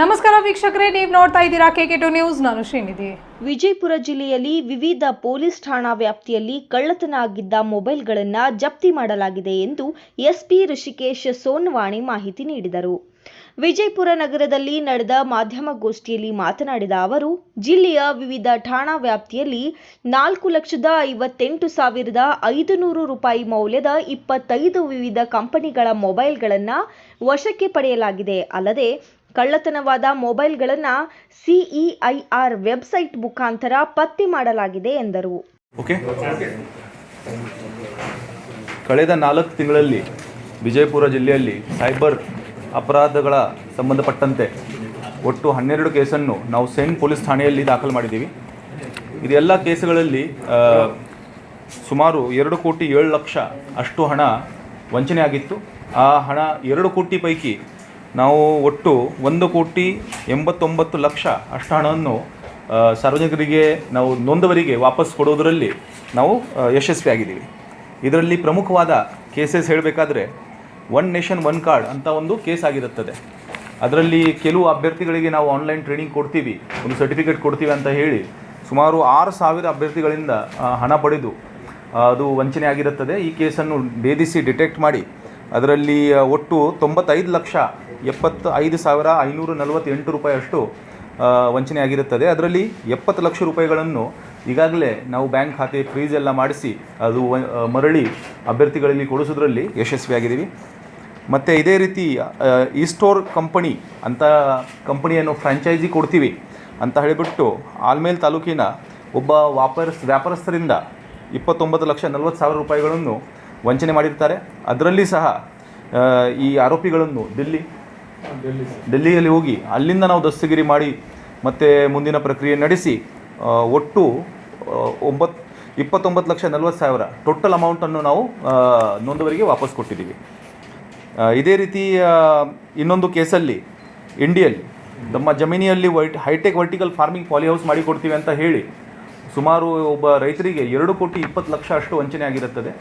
ನಮಸ್ಕಾರ ವೀಕ್ಷಕರೇ, ನೀವು ನೋಡ್ತಾ ಇದ್ದೀರಾ ಕೆ ಟು ನ್ಯೂಸ್ ನಾನು ಶ್ರೀನಿಧಿ. ವಿಜಯಪುರ ಜಿಲ್ಲೆಯಲ್ಲಿ ವಿವಿಧ ಪೊಲೀಸ್ ಠಾಣಾ ವ್ಯಾಪ್ತಿಯಲ್ಲಿ ಕಳ್ಳತನ ಆಗಿದ್ದ ಮೊಬೈಲ್ಗಳನ್ನು ಜಪ್ತಿ ಮಾಡಲಾಗಿದೆ ಎಂದು ಎಸ್ಪಿ ಋಷಿಕೇಶ್ ಸೋನ್ವಾಣಿ ಮಾಹಿತಿ ನೀಡಿದರು. ವಿಜಯಪುರ ನಗರದಲ್ಲಿ ನಡೆದ ಮಾಧ್ಯಮಗೋಷ್ಠಿಯಲ್ಲಿ ಮಾತನಾಡಿದ ಅವರು, ಜಿಲ್ಲೆಯ ವಿವಿಧ ಠಾಣಾ ವ್ಯಾಪ್ತಿಯಲ್ಲಿ ನಾಲ್ಕು ಲಕ್ಷದ ಐವತ್ತೆಂಟು ಸಾವಿರದ ಐದುನೂರು ರೂಪಾಯಿ ಮೌಲ್ಯದ ಇಪ್ಪತ್ತೈದು ವಿವಿಧ ಕಂಪನಿಗಳ ಮೊಬೈಲ್ಗಳನ್ನು ವಶಕ್ಕೆ ಪಡೆಯಲಾಗಿದೆ. ಅಲ್ಲದೆ ಕಳ್ಳತನವಾದ ಮೊಬೈಲ್ಗಳನ್ನು ಸಿಇಐಆರ್ ವೆಬ್ಸೈಟ್ ಮುಖಾಂತರ ಪತ್ತೆ ಮಾಡಲಾಗಿದೆ ಎಂದರು. ಓಕೆ. ಕಳೆದ ನಾಲ್ಕು ತಿಂಗಳಲ್ಲಿ ವಿಜಯಪುರ ಜಿಲ್ಲೆಯಲ್ಲಿ ಸೈಬರ್ ಅಪರಾಧಗಳ ಸಂಬಂಧಪಟ್ಟಂತೆ ಒಟ್ಟು ಹನ್ನೆರಡು ಕೇಸನ್ನು ನಾವು ಸೇನ್ ಪೊಲೀಸ್ ಠಾಣೆಯಲ್ಲಿ ದಾಖಲು ಮಾಡಿದ್ದೀವಿ. ಇದೆಲ್ಲ ಕೇಸುಗಳಲ್ಲಿ ಸುಮಾರು ಎರಡು ಕೋಟಿ ಏಳು ಲಕ್ಷ ಅಷ್ಟು ಹಣ ವಂಚನೆ ಆಗಿತ್ತು ಆ ಹಣ ಎರಡು ಕೋಟಿ ಪೈಕಿ ನಾವು ಒಟ್ಟು ಒಂದು ಕೋಟಿ ಎಂಬತ್ತೊಂಬತ್ತು ಲಕ್ಷ ಅಷ್ಟು ಹಣವನ್ನು ಸಾರ್ವಜನಿಕರಿಗೆ ನಾವು ನೊಂದವರಿಗೆ ವಾಪಸ್ ಕೊಡೋದರಲ್ಲಿ ನಾವು ಯಶಸ್ವಿಯಾಗಿದ್ದೀವಿ ಇದರಲ್ಲಿ ಪ್ರಮುಖವಾದ ಕೇಸಸ್ ಹೇಳಬೇಕಾದ್ರೆ ಒನ್ ನೇಷನ್ ಒನ್ ಕಾರ್ಡ್ ಅಂತ ಒಂದು ಕೇಸ್ ಆಗಿರುತ್ತದೆ. ಅದರಲ್ಲಿ ಕೆಲವು ಅಭ್ಯರ್ಥಿಗಳಿಗೆ ನಾವು ಆನ್ಲೈನ್ ಟ್ರೈನಿಂಗ್ ಕೊಡ್ತೀವಿ, ಒಂದು ಸರ್ಟಿಫಿಕೇಟ್ ಕೊಡ್ತೀವಿ ಅಂತ ಹೇಳಿ ಸುಮಾರು ಆರು ಸಾವಿರ ಅಭ್ಯರ್ಥಿಗಳಿಂದ ಹಣ ಪಡೆದು ಅದು ವಂಚನೆ ಆಗಿರುತ್ತದೆ. ಈ ಕೇಸನ್ನು ಭೇದಿಸಿ ಡಿಟೆಕ್ಟ್ ಮಾಡಿ, ಅದರಲ್ಲಿ ಒಟ್ಟು ತೊಂಬತ್ತೈದು ಲಕ್ಷ ಎಪ್ಪತ್ತು ಐದು ಸಾವಿರ ಐನೂರ ನಲವತ್ತೆಂಟು ವಂಚನೆ ಆಗಿರುತ್ತದೆ ಅದರಲ್ಲಿ ಎಪ್ಪತ್ತು ಲಕ್ಷ ರೂಪಾಯಿಗಳನ್ನು ಈಗಾಗಲೇ ನಾವು ಬ್ಯಾಂಕ್ ಖಾತೆ ಫ್ರೀಸ್ ಎಲ್ಲ ಮಾಡಿಸಿ, ಅದು ಮರಳಿ ಅಭ್ಯರ್ಥಿಗಳಲ್ಲಿ ಕೊಡಿಸೋದ್ರಲ್ಲಿ ಯಶಸ್ವಿಯಾಗಿದ್ದೀವಿ. ಮತ್ತು ಇದೇ ರೀತಿ ಈ ಸ್ಟೋರ್ ಕಂಪನಿ ಅಂತ ಕಂಪನಿಯನ್ನು ಫ್ರ್ಯಾಂಚೈಸಿ ಕೊಡ್ತೀವಿ ಅಂತ ಹೇಳಿಬಿಟ್ಟು, ಆಲ್ಮೇಲ್ ತಾಲೂಕಿನ ಒಬ್ಬ ವ್ಯಾಪಾರಸ್ ವ್ಯಾಪಾರಸ್ಥರಿಂದ ಇಪ್ಪತ್ತೊಂಬತ್ತು ಲಕ್ಷ ನಲ್ವತ್ತು ಸಾವಿರ ರೂಪಾಯಿಗಳನ್ನು ವಂಚನೆ ಮಾಡಿರ್ತಾರೆ. ಅದರಲ್ಲಿ ಸಹ ಈ ಆರೋಪಿಗಳನ್ನು ದಿಲ್ಲಿ ಡೆಲ್ಲಿಯಲ್ಲಿ ಹೋಗಿ ಅಲ್ಲಿಂದ ನಾವು ದಸ್ತಗಿರಿ ಮಾಡಿ ಮತ್ತೆ ಮುಂದಿನ ಪ್ರಕ್ರಿಯೆ ನಡೆಸಿ ಒಟ್ಟು ಒಂಬತ್ತು ಇಪ್ಪತ್ತೊಂಬತ್ತು ಲಕ್ಷ ನಲ್ವತ್ತು ಸಾವಿರ ಟೋಟಲ್ ಅಮೌಂಟನ್ನು ನಾವು ನೋಂದವರಿಗೆ ನೊಂದವರಿಗೆ ವಾಪಸ್ ಕೊಟ್ಟಿದ್ದೀವಿ. ಇದೇ ರೀತಿ ಇನ್ನೊಂದು ಕೇಸಲ್ಲಿ ಇಂಡಿಯಲ್ಲಿ ನಮ್ಮ ಜಮೀನಿಯಲ್ಲಿ white hitech vertical farming poly house ಮಾಡಿಕೊಡ್ತೀವಿ ಅಂತ ಹೇಳಿ, ಸುಮಾರು ಒಬ್ಬ ರೈತರಿಗೆ ಎರಡು ಕೋಟಿ ಇಪ್ಪತ್ತು ಲಕ್ಷ ಅಷ್ಟು ವಂಚನೆ ಆಗಿರುತ್ತದೆ.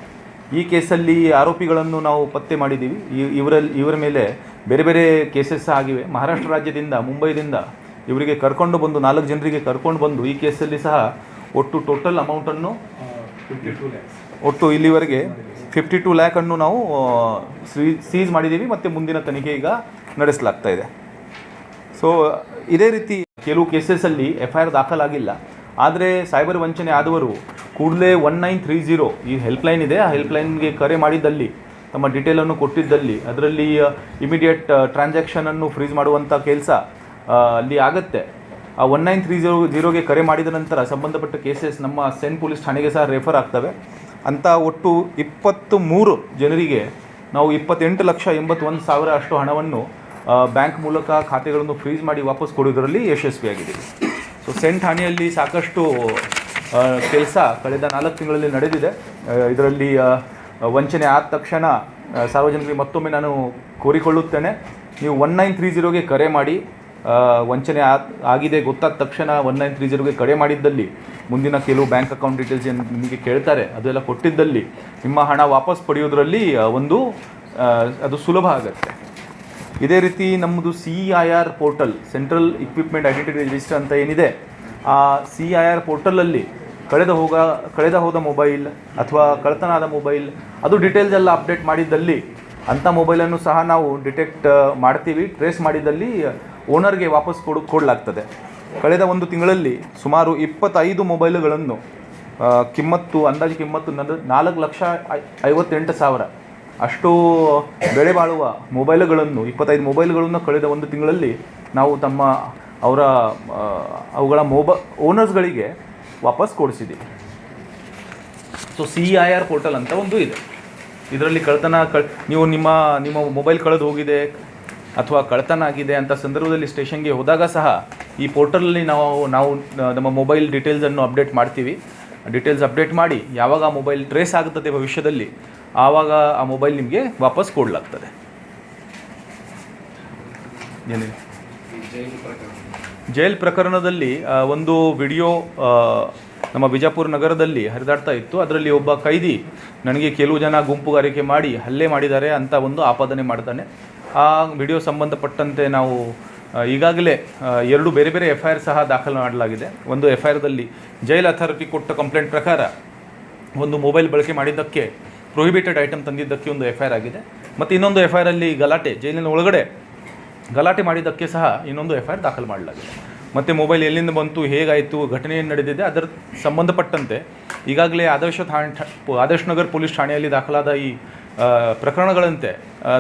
ಈ ಕೇಸಲ್ಲಿ ಆರೋಪಿಗಳನ್ನು ನಾವು ಪತ್ತೆ ಮಾಡಿದ್ದೀವಿ. ಇವರಲ್ಲಿ, ಇವರ ಮೇಲೆ ಬೇರೆ ಬೇರೆ ಕೇಸಸ್ ಆಗಿವೆ. ಮಹಾರಾಷ್ಟ್ರ ರಾಜ್ಯದಿಂದ ಮುಂಬೈದಿಂದ ಇವರಿಗೆ ಕರ್ಕೊಂಡು ಬಂದು ನಾಲ್ಕು ಜನರಿಗೆ ಕರ್ಕೊಂಡು ಬಂದು ಈ ಕೇಸಲ್ಲಿ ಸಹ ಒಟ್ಟು ಟೋಟಲ್ ಅಮೌಂಟನ್ನು ಒಟ್ಟು ಇಲ್ಲಿವರೆಗೆ ಫಿಫ್ಟಿ ಟು ಲ್ಯಾಕನ್ನು ನಾವು ಸೀಸ್ ಮಾಡಿದ್ದೀವಿ ಮತ್ತು ಮುಂದಿನ ತನಿಖೆ ಈಗ ನಡೆಸಲಾಗ್ತಾ ಇದೆ. ಸೊ ಇದೇ ರೀತಿ ಕೆಲವು ಕೇಸಸ್ಸಲ್ಲಿ ಎಫ್ ಐ ಆರ್ ದಾಖಲಾಗಿಲ್ಲ. ಆದರೆ ಸೈಬರ್ ವಂಚನೆ ಆದವರು ಕೂಡಲೇ ಒನ್ ನೈನ್ ತ್ರೀ ಜೀರೋ ಈ ಹೆಲ್ಪ್ಲೈನ್ ಇದೆ. ಆ ಹೆಲ್ಪ್ಲೈನ್ಗೆ ಕರೆ ಮಾಡಿದ್ದಲ್ಲಿ ತಮ್ಮ ಡೀಟೇಲನ್ನು ಕೊಟ್ಟಿದ್ದಲ್ಲಿ, ಅದರಲ್ಲಿ ಇಮಿಡಿಯೇಟ್ ಟ್ರಾನ್ಸಾಕ್ಷನನ್ನು ಫ್ರೀಸ್ ಮಾಡುವಂಥ ಕೆಲಸ ಅಲ್ಲಿ ಆಗುತ್ತೆ. ಆ ಒನ್ ನೈನ್ ತ್ರೀ ಜೀರೋ ಜೀರೋಗೆ ಕರೆ ಮಾಡಿದ ನಂತರ ಸಂಬಂಧಪಟ್ಟ ಕೇಸಸ್ ನಮ್ಮ ಸೆನ್ ಪೊಲೀಸ್ ಠಾಣೆಗೆ ಸಹ ರೆಫರ್ ಆಗ್ತವೆ. ಅಂತ ಒಟ್ಟು ಇಪ್ಪತ್ತು ಮೂರು ಜನರಿಗೆ ನಾವು ಇಪ್ಪತ್ತೆಂಟು ಲಕ್ಷ ಎಂಬತ್ತೊಂದು ಸಾವಿರ ಅಷ್ಟು ಹಣವನ್ನು ಬ್ಯಾಂಕ್ ಮೂಲಕ ಖಾತೆಗಳನ್ನು ಫ್ರೀಸ್ ಮಾಡಿ ವಾಪಸ್ ಕೊಡೋದರಲ್ಲಿ ಯಶಸ್ವಿಯಾಗಿದ್ದೀವಿ ಸೊ ಸೆಂಟ್ ಠಾಣೆಯಲ್ಲಿ ಸಾಕಷ್ಟು ಕೆಲಸ ಕಳೆದ ನಾಲ್ಕು ತಿಂಗಳಲ್ಲಿ ನಡೆದಿದೆ. ಇದರಲ್ಲಿ ವಂಚನೆ ಆದ ತಕ್ಷಣ ಸಾರ್ವಜನಿಕರಿಗೆ ಮತ್ತೊಮ್ಮೆ ನಾನು ಕೋರಿಕೊಳ್ಳುತ್ತೇನೆ. ನೀವು ಒನ್ ನೈನ್ ತ್ರೀ ಜೀರೋಗೆ ಕರೆ ಮಾಡಿ ವಂಚನೆ ಆ- ಆಗಿದೆ, ಗೊತ್ತಾದ ತಕ್ಷಣ ಒನ್ ನೈನ್ ತ್ರೀ ಜೀರೋಗೆ ಕರೆ ಮಾಡಿದ್ದಲ್ಲಿ, ಮುಂದಿನ ಕೆಲವು ಬ್ಯಾಂಕ್ ಅಕೌಂಟ್ ಡೀಟೇಲ್ಸ್ ಏನು ನಿಮಗೆ ಕೇಳ್ತಾರೆ, ಅದೆಲ್ಲ ಕೊಟ್ಟಿದ್ದಲ್ಲಿ, ನಿಮ್ಮ ಹಣ ವಾಪಸ್ ಪಡೆಯೋದ್ರಲ್ಲಿ ಒಂದು ಅದು ಸುಲಭ ಆಗುತ್ತೆ. ಇದೇ ರೀತಿ ನಮ್ಮದು C I R portal, central equipment identity register ಅಂತ ಏನಿದೆ, ಆ ಸಿ ಐ ಆರ್ ಪೋರ್ಟಲಲ್ಲಿ ಕಳೆದ ಹೋಗ, ಕಳೆದ ಹೋದ ಮೊಬೈಲ್ ಅಥವಾ ಕಳತನಾದ ಮೊಬೈಲ್, ಅದು ಡೀಟೇಲ್ಸ್ ಎಲ್ಲ ಅಪ್ಡೇಟ್ ಮಾಡಿದ್ದಲ್ಲಿ, ಅಂಥ ಮೊಬೈಲನ್ನು ಸಹ ನಾವು ಡಿಟೆಕ್ಟ್ ಮಾಡ್ತೀವಿ ಟ್ರೇಸ್ ಮಾಡಿದಲ್ಲಿ ಓನರ್ಗೆ ವಾಪಸ್ ಕೊಡು, ಕೊಡಲಾಗ್ತದೆ. ಕಳೆದ ಒಂದು ತಿಂಗಳಲ್ಲಿ ಸುಮಾರು ಇಪ್ಪತ್ತೈದು ಮೊಬೈಲ್ಗಳನ್ನು ಕಿಮ್ಮತ್ತು, ಅಂದಾಜು ಕಿಮ್ಮತ್ತು ನಂದು ನಾಲ್ಕು ಲಕ್ಷ ಐವತ್ತೆಂಟು ಸಾವಿರ, ಅಷ್ಟು ಬೆಳೆ ಬಾಳುವ ಮೊಬೈಲ್ಗಳನ್ನು, ಇಪ್ಪತ್ತೈದು ಮೊಬೈಲ್ಗಳನ್ನು ಕಳೆದ ಒಂದು ತಿಂಗಳಲ್ಲಿ ನಾವು ತಮ್ಮ ಅವರ ಅವುಗಳ ಮೊಬ ಓನರ್ಸ್ಗಳಿಗೆ ವಾಪಸ್ ಕೊಡಿಸಿದ್ದೀವಿ so C I R portal ಅಂತ ಒಂದು ಇದೆ. ಇದರಲ್ಲಿ ಕಳ್ತನ ಕಳ್, ನೀವು ನಿಮ್ಮ ನಿಮ್ಮ ಮೊಬೈಲ್ ಕಳೆದು ಹೋಗಿದೆ ಅಥವಾ ಕಳ್ತನ ಆಗಿದೆ ಅಂತ ಸಂದರ್ಭದಲ್ಲಿ ಸ್ಟೇಷನ್ಗೆ ಹೋದಾಗ ಸಹ ಈ ಪೋರ್ಟಲಲ್ಲಿ ನಾವು ನಾವು, ನಮ್ಮ ಮೊಬೈಲ್ ಡೀಟೇಲ್ಸನ್ನು ಅಪ್ಡೇಟ್ ಮಾಡ್ತೀವಿ. ಡೀಟೇಲ್ಸ್ ಅಪ್ಡೇಟ್ ಮಾಡಿ ಯಾವಾಗ ಆ ಮೊಬೈಲ್ ಟ್ರೇಸ್ ಆಗುತ್ತದೆ ಭವಿಷ್ಯದಲ್ಲಿ, ಆವಾಗ ಆ ಮೊಬೈಲ್ ನಿಮಗೆ ವಾಪಸ್ ಕೊಡಲಾಗ್ತದೆ. ಏನಿದೆ? ಜೈಲ್ ಪ್ರಕರಣದಲ್ಲಿ ಒಂದು ವಿಡಿಯೋ ನಮ್ಮ ಬಿಜಾಪುರ ನಗರದಲ್ಲಿ ಹರಿದಾಡ್ತಾ ಇತ್ತು. ಅದರಲ್ಲಿ ಒಬ್ಬ ಕೈದಿ ನನಗೆ ಕೆಲವು ಜನ ಗುಂಪುಗಾರಿಕೆ ಮಾಡಿ ಹಲ್ಲೆ ಮಾಡಿದ್ದಾರೆ ಅಂತ ಒಂದು ಆಪಾದನೆ ಮಾಡ್ತಾನೆ. ಆ ವಿಡಿಯೋ ಸಂಬಂಧಪಟ್ಟಂತೆ ನಾವು ಈಗಾಗಲೇ ಎರಡು ಬೇರೆ ಬೇರೆ ಎಫ್ ಐ ಆರ್ ಸಹ ದಾಖಲು ಮಾಡಲಾಗಿದೆ. ಒಂದು ಎಫ್ ಐ ಆರ್ದಲ್ಲಿ ಜೈಲ್ ಅಥಾರಿಟಿ ಕೊಟ್ಟ ಕಂಪ್ಲೇಂಟ್ ಪ್ರಕಾರ ಒಂದು ಮೊಬೈಲ್ ಬಳಕೆ ಮಾಡಿದ್ದಕ್ಕೆ ಪ್ರೊಹಿಬಿಟೆಡ್ ಐಟಮ್ ತಂದಿದ್ದಕ್ಕೆ ಒಂದು ಎಫ್ ಐ ಆಗಿದೆ. ಮತ್ತು ಇನ್ನೊಂದು ಎಫ್ ಐ ಆರಲ್ಲಿ ಗಲಾಟೆ, ಜೈಲಿನ ಒಳಗಡೆ ಗಲಾಟೆ ಮಾಡಿದ್ದಕ್ಕೆ ಸಹ ಇನ್ನೊಂದು ಎಫ್ ಐ ಆರ್ ದಾಖಲು ಮಾಡಲಾಗಿದೆ. ಮತ್ತು ಮೊಬೈಲ್ ಎಲ್ಲಿಂದ ಬಂತು ಹೇಗಾಯಿತು ಘಟನೆ ಏನು ನಡೆದಿದೆ ಅದರ ಸಂಬಂಧಪಟ್ಟಂತೆ ಈಗಾಗಲೇ ಆದರ್ಶ ಠಾಣೆ ಆದರ್ಶ ನಗರ್ ಪೊಲೀಸ್ ಠಾಣೆಯಲ್ಲಿ ದಾಖಲಾದ ಈ ಪ್ರಕರಣಗಳಂತೆ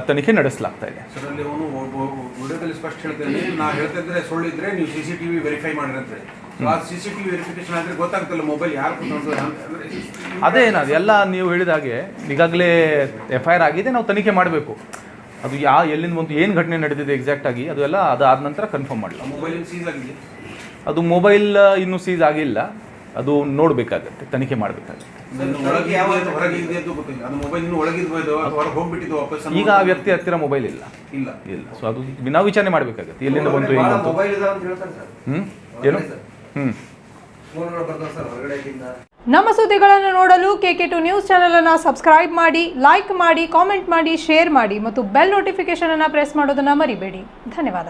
ತನಿಖೆ ನಡೆಸಲಾಗ್ತಾ ಇದೆ. ಅದೇ ಏನದು ಎಲ್ಲ ನೀವು ಹೇಳಿದ ಹಾಗೆ ಈಗಾಗಲೇ ಎಫ್ ಐ ಆರ್ ಆಗಿದೆ ನಾವು ತನಿಖೆ ಮಾಡಬೇಕು. ಅದು ಯಾ ಎಲ್ಲಿಂದ ಬಂತು ಏನು ಘಟನೆ ನಡೆದಿದೆ ಎಕ್ಸಾಕ್ಟ್ ಆಗಿ ಅದು ಎಲ್ಲ ಅದಾದ ನಂತರ ಕನ್ಫರ್ಮ್ ಮಾಡಲ್ಲ ಮೊಬೈಲ್ ಸೀಸ್ ಆಗಿದೆ. ಅದು ಮೊಬೈಲ್ ಇನ್ನೂ ಸೀಸ್ ಆಗಿಲ್ಲ. ಅದು ನೋಡಬೇಕಾಗತ್ತೆ ತನಿಖೆ ಮಾಡಬೇಕಾಗುತ್ತೆ. ಅದನ್ನು ಒಳಗೆ ಇದೆ ಅಥವಾ ಹೊರಗೆ ಇದೆ ಅಂತ ಗೊತ್ತಿಲ್ಲ. ಅದು ಮೊಬೈಲ್ ಇನ್ನು ಒಳಗಿದ್ಬೋದು ಅಥವಾ ಹೊರಗೆ ಹೋಗ್ಬಿಟ್ಟಿದ್ದು ವಾಪಸ್ ಈಗ ಆ ವ್ಯಕ್ತಿ ಹತ್ತಿರ ಮೊಬೈಲ್ ಇಲ್ಲ. ಇಲ್ಲ. ಇಲ್ಲ. ಸೊ ಅದು ನಾವು ವಿಚಾರಣೆ ಮಾಡಬೇಕಾಗತ್ತೆ ಎಲ್ಲಿಂದ ಬಂತು ಏನು ಬಂತು. ಮೊಬೈಲ್ ಇದಾವ ಅಂತ ಹೇಳ್ತಾರೆ ಸರ್. ಹ್ಞೂ ಏನು? ಹ್ಞೂ ನಮ್ಮ ಸುದ್ದಿಗಳನ್ನು ನೋಡಲು ಕೆ ಕೆ ಟು ನ್ಯೂಸ್ ಚಾನಲನ್ನು ಸಬ್ಸ್ಕ್ರೈಬ್ ಮಾಡಿ ಲೈಕ್ ಮಾಡಿ ಕಾಮೆಂಟ್ ಮಾಡಿ ಶೇರ್ ಮಾಡಿ ಮತ್ತು ಬೆಲ್ ನೋಟಿಫಿಕೇಶನ್ ಅನ್ನು ಪ್ರೆಸ್ ಮಾಡೋದನ್ನು ಮರಿಬೇಡಿ. ಧನ್ಯವಾದ.